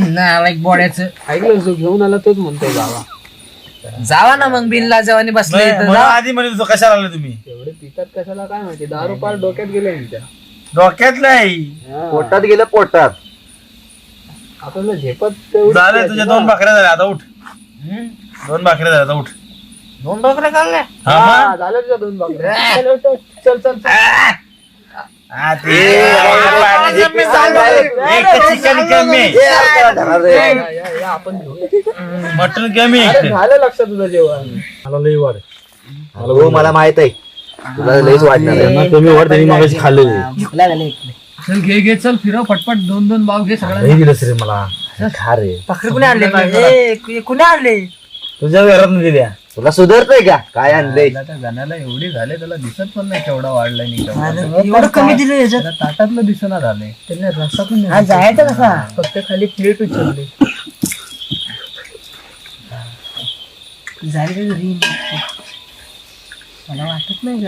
नालायक बोड्याचं ऐकलं जो घेऊन आला तोच म्हणतोय जावा जावा ना मग बिनला जेव्हा बसले नाही, म्हणून. आधी म्हणत होतो कशाला आले तुम्ही एवढे पितात कशाला काय माहिती दारू पार डोक्यात गेले यांच्या डोक्यात नाही हा. पोटात गेलं पोटात आपल्याला झेपत तेवढी झालं तुझ्या दोन भाकऱ्या झाल्या आता उठ हम्म. दोन भाकऱ्या झाल्या आता उठ दोन डोकऱ्या काढल्या हा? हा, झालं तुझ्या दोन भाकऱ्या. चल, उठ. चल चल चल. हा, ते एक चिकन कमी. आपण मटन कमी. झालं लक्ष तुझं जेवण. मला लई वाढ हो मला माहीत आहे. तुला लईच वाटणार कमी वाढ त्यांनी झाले इकडे. चल घे घे चल फिरव पटपट दोन दोन बाव घे दिलंस रे मला. खा रे. पाखरे कुणी आणले ए, कुणी आणले? तुझ्या घरात दिल्या. तुला सुधारतोय का? काय आणलंय? त्या गाण्याला एवढे झाले त्याला दिसत पण नाही केवढा वाढलाय नाही केवढा. एवढं कमी दिलं याच्यात. त्याला ताटातलं दिसना झालंय त्याने रस्ता पण हा जायचं कसा? फक्त खाली प्लेट उचलली. झाली घरी. मला वाटत नाही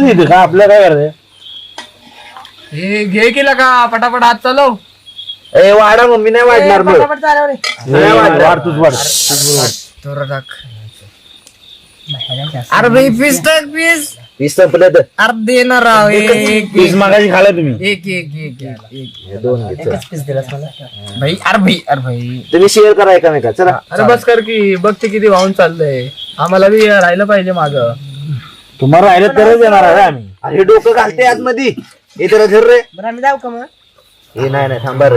येते का? आपल्या काय करायचं हे घे केला का पटापट हात चालव. ए वाडा मम्मी नाही वाढणार मग पटापट चालव रे. नाही वाढणार. वाढ तूच वाढ. थोडं टाक अरे भाई पीस टाक पीस वीस संपलं तर अरे राव एक पीस मागाशी खाल्ला तुम्ही. एक एक एक एक एक. हे दोन घे, चल. पीस दिलास मला. भाई अरे भाई अरे भाई तुम्ही शेअर करा एकामेका चला. अरे बस कर की बघ ते किती वाहून चाललंय. आम्हाला बी राहिलं पाहिजे माग. तुम्हाला राहिलं तरच येणार आहे आम्ही. अरे हे डोकं घालते आतमध्ये. हे तर धर रे. बरं आम्ही जाऊ का मग? हे नाही नाही थांबा रे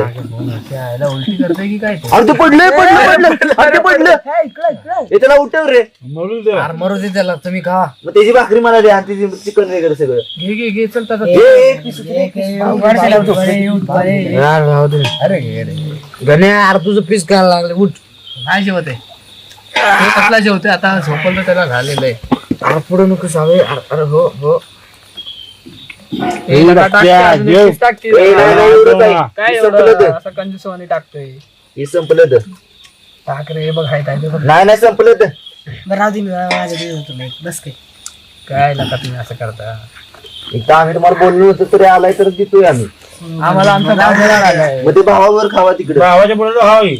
यायला उलटी करते की काय ते? अरे ते पडलं पडलं पडलं अरे ते पडलं हे, इकडं. इकडं त्याला उठव रे. अरे मरू दे त्याला तुम्ही खा मग त्याची भाकरी मला द्या आणि त्याची चिकन वगैरे सगळं. घे घे घे चल त्याचा हे अरे घे रे गण्या अरे तुझं पीस खायला लागले. उठ. नाही जेवते? तो कसला जेवते? आता झोपल तर त्याला झालेलं आहे. अरे पुढे नको सावे अरे अरे हो हो. हे अजून एक piece. ए, नाही. काय हे संपलं एवढं तर. असं कंजूसवानी टाकतोय. हे संपलं तर टाक रे हे बघ हाय काय ते बघ. नाही नाही संपलं तर बरं राहू दे मी माझ्या. बस काय काय नका तुम्ही असं करता. एकदा आम्ही तुम्हाला बोललो होतो तरी आलाय तर देतोय आम्ही. आम्हाला आमचा भाव मग ते भावावर खावा तिकडे. भावाच्या पुढे हावी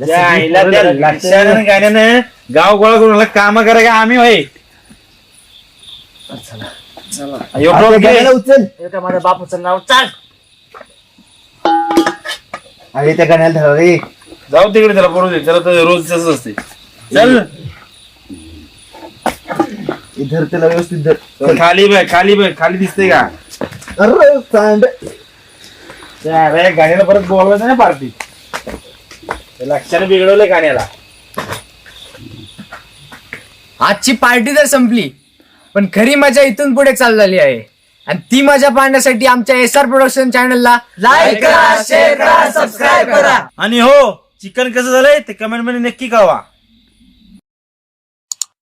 त्या आईला त्या लक्षानं गाण्यानं गाव गोळा करून काम करा का आम्ही होय यो डोक घे. उचल हे माझ्या बापूचं नाव चाल अरे त्या गाण्याला धरा रे जाऊ तिकडे त्याला करू दे त्याला तर रोज तसंच असते चल हे धर त्याला व्यवस्थित धर तर खाली बघ खाली बघ खाली दिसते का अरे सांड त्या अरे गाण्याला परत बोलवायचं ना पार्टी लक्षाने बिघडवलंय गाण्याला. आजची पार्टी तर संपली पण खरी मजा इथून पुढे चाललेली आहे. आणि ती मजा पाहण्यासाठी आमच्या एस आर प्रोडक्शन चॅनलला लाईक करा शेअर करा सबस्क्राईब करा. आणि हो चिकन कसं झालंय ते कमेंटमध्ये नक्की कळवा.